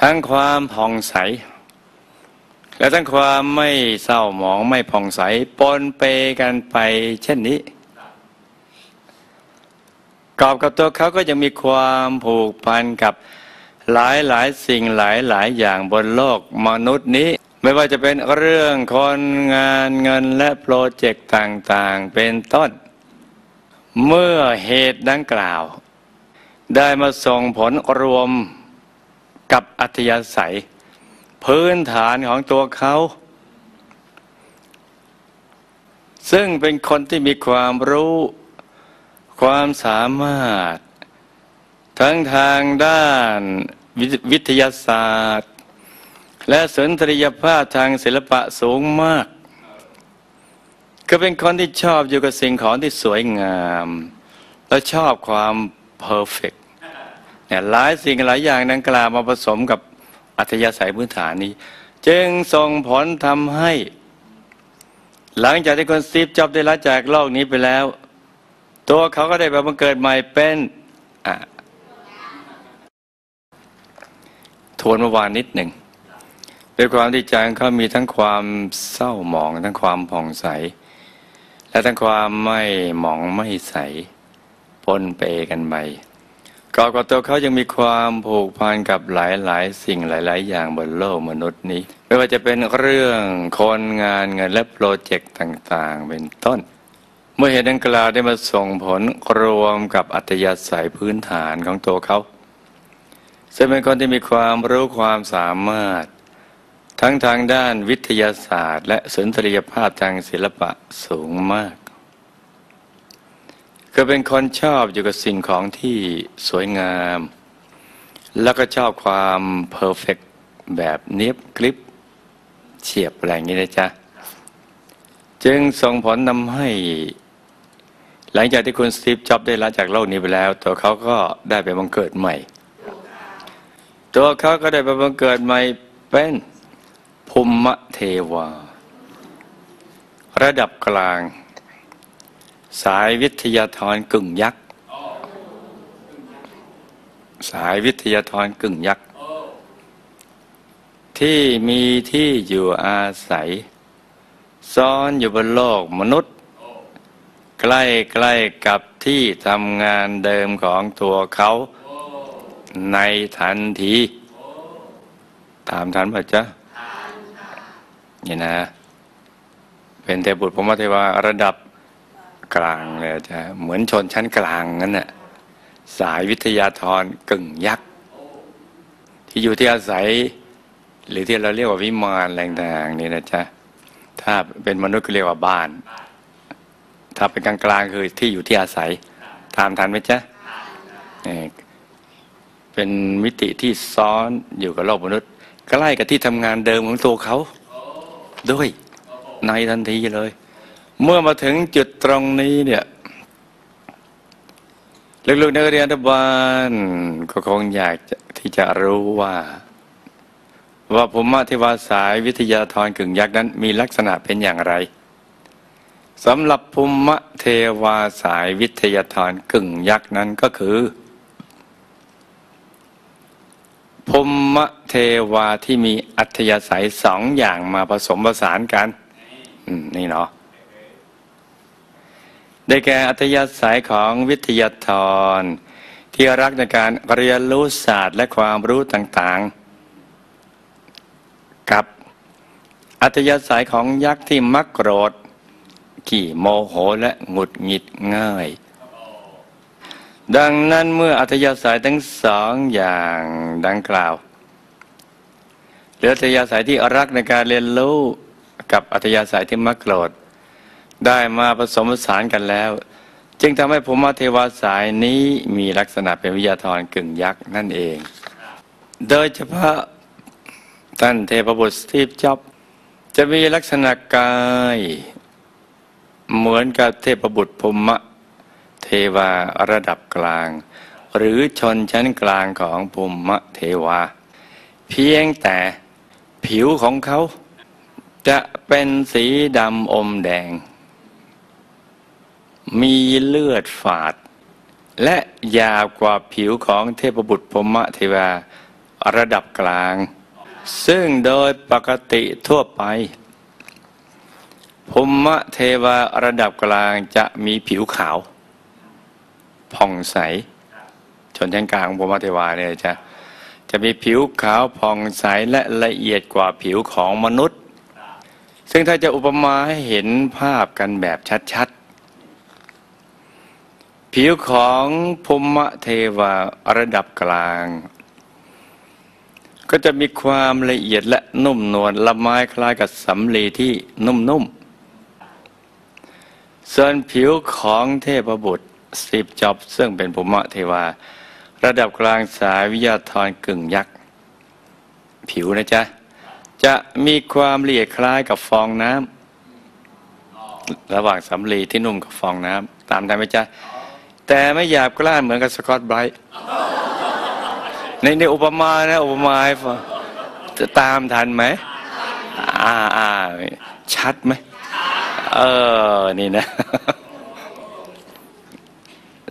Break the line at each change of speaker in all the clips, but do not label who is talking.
ทั้งความผ่องใส และทั้งความไม่เศร้าหมองไม่ผ่องใสปนเปกันไปเช่นนี้กอบกับตัวเขาก็ยังมีความผูกพันกับหลายหลายสิ่งหลายหลายอย่างบนโลกมนุษย์นี้ ไม่ว่าจะเป็นเรื่องคนงานเงินและโปรเจกต์ต่างๆเป็นต้น เมื่อเหตุดังกล่าว ได้มาส่งผลรวม กับอัธยาศัย พื้นฐานของตัวเขา ซึ่งเป็นคนที่มีความรู้ ความสามารถ ทั้งทางด้านวิทยาศาสตร์ และสุนทรียภาพทางศิลปะสูงมาก ก็เป็นคนที่ชอบอยู่กับสิ่งของที่สวยงาม และชอบความเพอร์เฟกต์ เนี่ยหลายสิ่งหลายอย่างดังกล่าวมาผสมกับอัธยาศัยพื้นฐานนี้ จึงส่งผลทำให้ หลังจากที่คนซีฟจอบได้ละจากโลกนี้ไปแล้ว ตัวเขาก็ได้แบบมาเกิดใหม่เป็นทวนเมื่อวานนิดหนึ่งด้วยความที่ใจเขามีทั้งความเศร้าหมอง ทั้งความผ่องใส และทั้งความไม่หมองไม่ใสปนเปกันไป กอบกับตัวเขายังมีความผูกพันกับหลายๆ สิ่งหลาย ๆ อย่างบนโลกมนุษย์นี้ ไม่ว่าจะเป็นเรื่องคนงานเงินและโปรเจกต์ต่าง ๆ เป็นต้น เมื่อเหตุดังกล่าวได้มาส่งผลรวมกับอัตยาศัยพื้นฐานของตัวเขาซึ่งเป็นคนที่มีความรู้ความสามารถ ทั้งทางด้านวิทยาศาสตร์ และสุนทรียภาพทางศิลปะสูงมาก คือเป็นคนชอบอยู่กับสิ่งของที่สวยงาม แล้วก็ชอบความเพอร์เฟกแบบเนียบกริบเฉียบอะไรอย่างนี้นะจ๊ะ จึงส่งผลนำให้ หลังจากที่คุณสตีฟจ็อบได้ละจากโลกนี้ไปแล้ว ตัวเขาก็ได้ไปบังเกิดใหม่ ตัวเขาก็ได้ไปบังเกิดใหม่เป็นภูมิเทวา ระดับกลาง สายวิทยาธรกึ่งยักษ์สายวิทยาธรกึ่งยักษ์ที่มีที่อยู่อาศัย ซ้อนอยู่บนโลกมนุษย์ ใกล้ใกล้กับที่ทำงานเดิมของตัวเขาในทันทีตามทันป่ะจ๊ะนี่นะ เป็นเทบุตรพมเทวาระดับ กลางเลยจะเหมือนชนชั้นกลางนั่นแหละสายวิทยาธรกึ่งยักษ์ที่อยู่ที่อาศัย หรือที่เราเรียกว่าวิมานแรงต่างนี่นะจ๊ะถ้าเป็นมนุษย์ก็เรียกว่าบ้าน ถ้าเป็นกลางกลางคือที่อยู่ที่อาศัยตามทันไหมจ๊ะเป็นมิติที่ซ้อนอยู่กับโลกมนุษย์ใกล้กับที่ทำงานเดิมของตัวเขาด้วยในทันทีเลย เมื่อมาถึงจุดตรงนี้เนี่ยลูกๆนักเรียนบาลก็คงอยากที่จะรู้ว่า ว่าภูมิเทวาสายวิทยาธรกึ่งยักษ์นั้นมีลักษณะเป็นอย่างไรสำหรับภูมิเทวาสายวิทยาธรกึ่งยักษ์นั้นก็คือภูมิเทวาที่มีอัธยาศัยสองอย่างมาผสมผสานกันนี่เนาะ ได้แก่อัธยาศัยของวิทยาธร ที่รักในการเรียนรู้ศาสตร์และความรู้ต่างๆ กับอัธยาศัยของยักษ์ที่มักโกรธ ขี่โมโหและหงุดหงิดง่าย ดังนั้นเมื่ออัธยาศัยทั้งสองอย่างดังกล่าวหรืออัธยาศัยที่รักในการเรียนรู้กับอัธยาศัยที่มักโกรธ ได้มาผสมผสานกันแล้ว จึงทำให้ภูมิเทวาสายนี้มีลักษณะเป็นวิทยาธรกึ่งยักษ์นั่นเอง โดยเฉพาะท่านเทพบุตรสตีฟจ็อบจะมีลักษณะกาย เหมือนกับเทพบุตรภูมิเทวาระดับกลาง หรือชนชั้นกลางของภูมิเทวา เพียงแต่ผิวของเขาจะเป็นสีดำอมแดง มีเลือดฝาด และยาวกว่าผิวของเทพบุตรพมะเทวาระดับกลาง ซึ่งโดยปกติทั่วไปภูมิเทวาระดับกลางจะมีผิวขาว ผ่องใส ชนชั้นกลางภูมิเทวาเนี่ยจะจะมีผิวขาวผ่องใสและละเอียดกว่าผิวของมนุษย์ ซึ่งถ้าจะอุปมาให้เห็นภาพกันแบบชัด ผิวของภูมิเทวาระดับกลาง ก็จะมีความละเอียดและนุ่มนวลละไม้คล้ายกับสำลีที่นุ่มๆส่วนผิวของเทพบุตรสิบจอบซึ่งเป็นภูมิเทวา ระดับกลางสายวิยาธรกึ่งยักษ์ ผิวนะจ๊ะ จะมีความละเอียดคล้ายกับฟองน้ำระหว่างสำลีที่นุ่มกับฟองน้ำตามทันไหมจ๊ะ แต่ไม่หยาบกล้านเหมือนกับสกอตไบรท์ในในอุปมานะอุปมาให้ฟังจะตามทันไหมอ่าอ่าชัดไหมเออ นี่นะ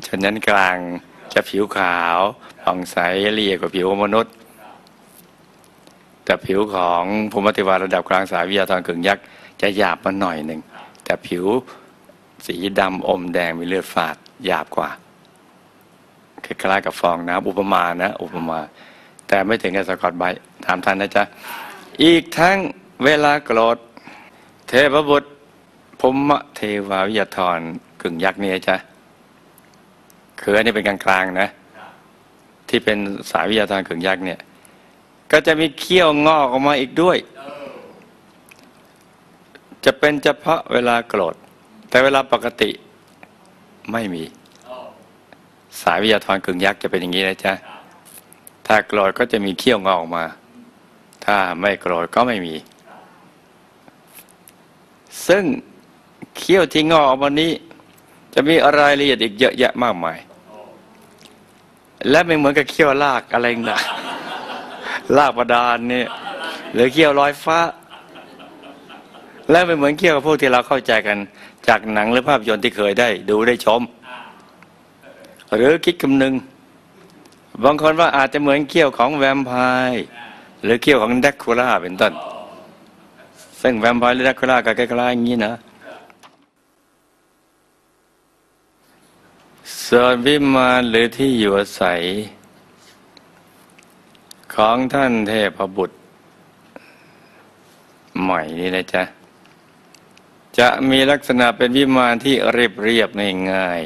ชนนั้นกลางจะผิวขาวผ่องใสละเอียดกว่าผิวมนุษย์ แต่ผิวของภูมิติวาระดับกลางสายวิทยาธรกึ่งยักษ์จะหยาบมาหน่อยหนึ่ง แต่ผิวสีดำอมแดงมีเลือดฝาด หยาบกว่าคล้ายๆกับฟองน้ำอุปมานะ อุปมา แต่ไม่ถึงกับสกอตไบถามท่านนะจ๊ะ อีกทั้งเวลาโกรธ เทพบุตรภูมิเทวาวิยธรกึ่งยักษ์นี่จ้ะคืออันนี้เป็นกลางๆนะ ที่เป็นสายวิยาทานกึ่งยักษ์เนี่ย ก็จะมีเขี้ยวงอกออกมาอีกด้วย จะเป็นเฉพาะเวลาโกรธ แต่เวลาปกติ ไม่มี สายวิทยาทานกึ่งยักษ์จะเป็นอย่างนี้นะจ๊ะถ้าโกรธก็จะมีเขี้ยวงอออกมา ถ้าไม่โกรธก็ไม่มี ซึ่งเขี้ยวที่งอออกมานี้ จะมีรายละเอียดอีกเยอะแยะมากมาย และไม่เหมือนกับเขี้ยวลากอะไรนะลากประดานเนี่ยหรือเขี้ยวลอยฟ้า และไม่เหมือนเขี้ยวพวกที่เราเข้าใจกัน จากหนังหรือภาพยนตร์ที่เคยได้ ดูได้ชม หรือคิดคำนึง บางคนว่าอาจจะเหมือนเขี้ยวของแวมไพร์หรือเขี้ยวของแดกคูล่าเป็นต้น ซึ่งแวมไพร์หรือแดกคูล่าก็ใกล้ๆอย่างนี้นะส่วนวิมานหรือที่อยู่อาศัย ของท่านเทพบุตรใหม่นี่นะจ๊ะ จะมีลักษณะเป็นวิมานที่เรียบเรียบง่าย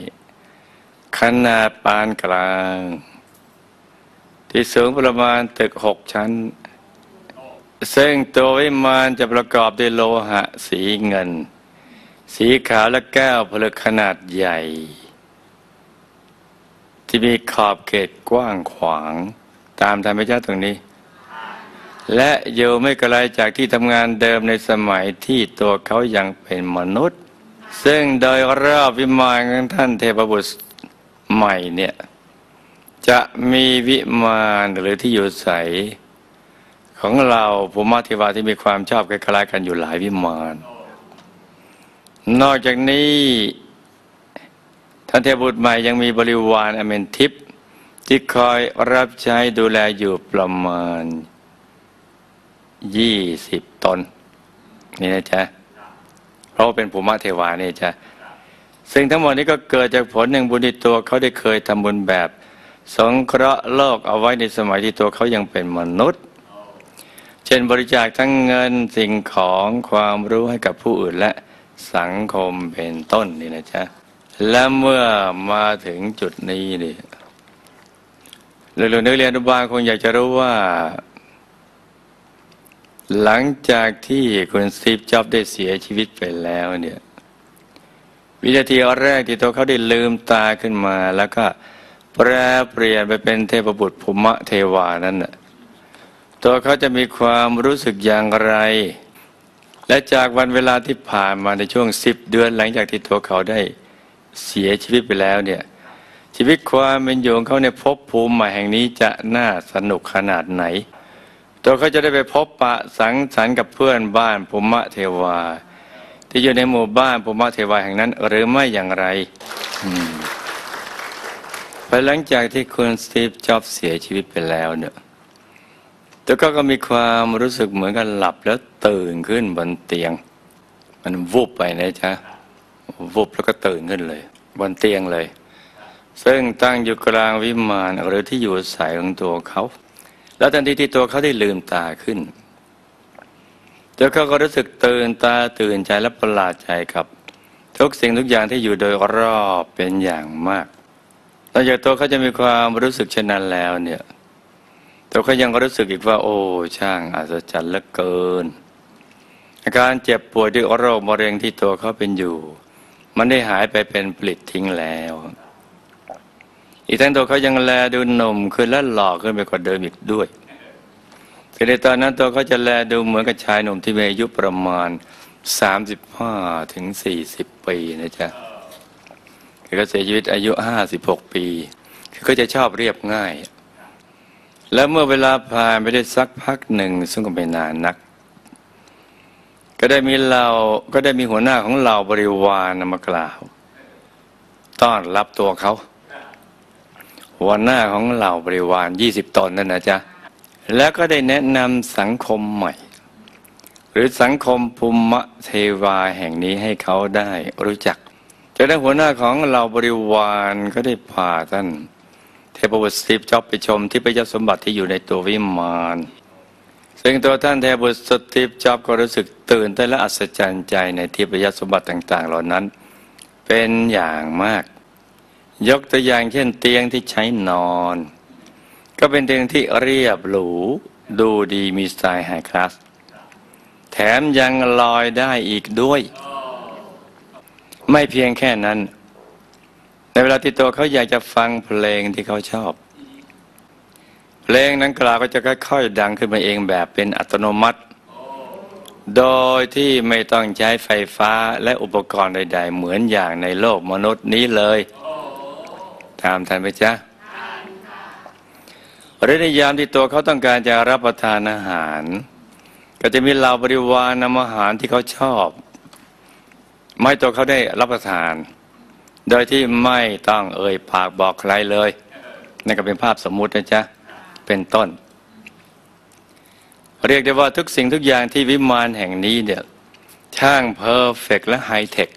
ๆขนาดปานกลาง ที่สูงประมาณตึกหกชั้น ซึ่งตัววิมานจะประกอบด้วยโลหะสีเงิน สีขาวและแก้วผลึกขนาดใหญ่ ที่มีขอบเขตกว้างขวาง ตามธรรมชาติตรงนี้ และอยู่ไม่ไกลจากที่ทำงานเดิมในสมัยที่ตัวเขายังเป็นมนุษย์ ซึ่งโดยรอบวิมานของท่านเทพบุตรใหม่เนี่ยจะมีวิมานหรือที่อยู่ใสของเราภูมิธิวาที่มีความชอบคล้ายๆกันอยู่หลายวิมานนอกจากนี้ท่านเทพบุตรใหม่ยังมีบริวารอเมนทิพย์ที่คอยรับใช้ดูแลอยู่ประมาณ ยี่สิบตนนี่นะจ๊ะเพราะเป็นภูมิเทวานี่จ๊ะซึ่งทั้งหมดนี้ก็เกิดจากผลหนึ่งบุญที่ตัวเขาได้เคยทำบุญแบบ สงเคราะห์โลกเอาไว้ในสมัยที่ตัวเขายังเป็นมนุษย์ เช่นบริจาคทั้งเงินสิ่งของความรู้ให้กับผู้อื่นและสังคมเป็นต้นนี่นะจ๊ะและเมื่อมาถึงจุดนี้นี่เรื่องนักเรียนอนุบาลคงอยากจะรู้ว่า หลังจากที่คุณสตีฟจ็อบได้เสียชีวิตไปแล้วเนี่ยวินาทีแรกที่ตัวเขาได้ลืมตาขึ้นมา แล้วก็แปรเปลี่ยนไปเป็นเทพบุตรภูมิเทวานั้นน่ะตัวเขาจะมีความรู้สึกอย่างไร และจากวันเวลาที่ผ่านมาในช่วงสิบเดือนหลังจากที่ตัวเขาได้เสียชีวิตไปแล้วเนี่ยชีวิตความเป็นอยู่ของเขาในภพภูมิใหม่แห่งนี้จะน่าสนุกขนาดไหน ตัวเขาจะได้ไปพบปะสังสรรค์กับเพื่อนบ้านภูมิเทวา ที่อยู่ในหมู่บ้านภูมิเทวาแห่งนั้น หรือไม่อย่างไรภายหลังจากที่คุณสตีฟจ็อบเสียชีวิตไปแล้วเนี่ยแต่ก็ก็มีความรู้สึกเหมือนกันหลับแล้วตื่นขึ้นบนเตียง มันวุบไปนะจ๊ะวุบแล้วก็ตื่นขึ้นเลย บนเตียงเลย ซึ่งตั้งอยู่กลางวิมานหรือที่อยู่อาศัยของตัวเขา แล้วทันทีที่ตัวเขาได้ลืมตาขึ้นตัวเขาก็รู้สึกตื่นตาตื่นใจและประหลาดใจครับ ทุกสิ่งทุกอย่างที่อยู่โดยรอบเป็นอย่างมากหลังจากตัวเขาจะมีความรู้สึกเช่นนั้นแล้วเนี่ยตัวเขายังรู้สึกอีกว่า โอ้ช่างอัศจรรย์เหลือเกิน อาการเจ็บปวดด้วยโรคมะเร็งที่ตัวเขาเป็นอยู่ มันได้หายไปเป็นปลิดทิ้งแล้ว อีกทั้งตัวเขายังแลดูหนุ่มขึ้นและหล่อขึ้นไปกว่าเดิมอีกด้วยคือในตอนนั้นตัวเขาจะแลดูเหมือนกับชายหนุ่มที่มีอายุประมาณ 35ถึง40 ปีนะจ๊ะคือเขาเสียชีวิตอายุ 56 ปี คือเขาจะชอบเรียบง่าย แล้วเมื่อเวลาผ่านไปได้สักพักหนึ่ง ซึ่งก็ไม่นานนัก ก็ได้มีเราก็ได้มีหัวหน้าของเราบริวารนมากล่าว ต้อนรับตัวเขา หัวหน้าของเราบริวาร 20 ตนนั่นนะจ๊ะ แล้วก็ได้แนะนำสังคมใหม่ หรือสังคมภูมิเทวาแห่งนี้ให้เขาได้รู้จักจากนั้นหัวหน้าของเราบริวารก็ได้พาท่าน เทพบุตรสตีฟจ็อบไปชมที่พระยสมบัติที่อยู่ในตัววิมานซึ่งตัวท่านเทพบุตรสตีฟจ็อบก็รู้สึกตื่นเต้นและอัศจรรย์ใจในที่พระยสมบัติต่าง ๆ เหล่านั้น เป็นอย่างมาก ยกตัวอย่างเช่นเตียงที่ใช้นอน ก็เป็นเตียงที่เรียบหรู ดูดีมีสไตล์ไฮคลาสแถมยังลอยได้อีกด้วย ไม่เพียงแค่นั้น ในเวลาที่ตัวเขาอยากจะฟังเพลงที่เขาชอบ เพลงนั้นกล่าวก็จะค่อยๆดังขึ้นมาเองแบบเป็นอัตโนมัติ โดยที่ไม่ต้องใช้ไฟฟ้าและอุปกรณ์ใด ๆ เหมือนอย่างในโลกมนุษย์นี้เลย ตามทันไหมจ๊ะหรือในยามที่ตัวเขาต้องการจะรับประทานอาหาร ก็จะมีเหล่าบริวารนำอาหารที่เขาชอบ ไม่ตัวเขาได้รับประทาน โดยที่ไม่ต้องเอ่ยปากบอกใครเลยนั่นก็เป็นภาพสมมุตินะจ๊ะเป็นต้น เรียกได้ว่าทุกสิ่งทุกอย่างที่วิมานแห่งนี้เนี่ยช่างเพอร์เฟกและไฮเทค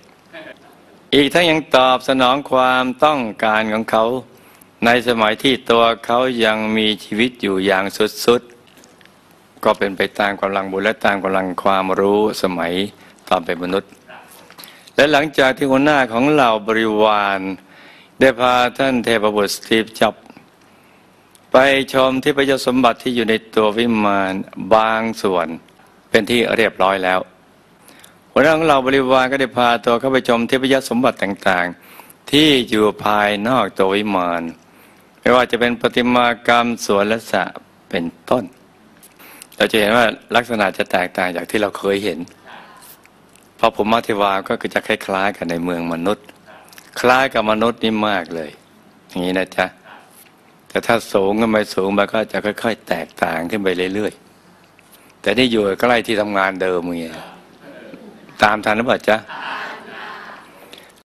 อีกทั้งยังตอบสนองความต้องการของเขา ในสมัยที่ตัวเขายังมีชีวิตอยู่อย่างสุดๆ ก็เป็นไปตามกำลังบุญและตามกำลังความรู้สมัยตอนเป็นมนุษย์ และหลังจากที่หัวหน้าของเหล่าบริวารได้พาท่านเทพบุตรสตีฟจับ ไปชมที่พระยสมบัติที่อยู่ในตัววิมานบางส่วนเป็นที่เรียบร้อยแล้ว หัวหน้าของเราบริวารก็ได้พาตัวเข้าไปชมเทพยสมบัติต่างๆ ที่อยู่ภายนอกตัววิมานไม่ว่าจะเป็นปฏิมากรรมสวนและสะเป็นต้น เราจะเห็นว่าลักษณะจะแตกต่างจากที่เราเคยเห็นเพราะผมมาธิวาก็คือจะคล้ายๆกันในเมืองมนุษย์ คล้ายกับมนุษย์นี่มากเลย อย่างนี้นะจ๊ะแต่ถ้าสูงขึ้นไปสูงมันก็จะค่อย ๆ แตกต่างขึ้นไปเรื่อยๆแต่นี่อยู่ใกล้ที่ทำงานเดิมไง ตามทันหรือเปล่าจ๊ะ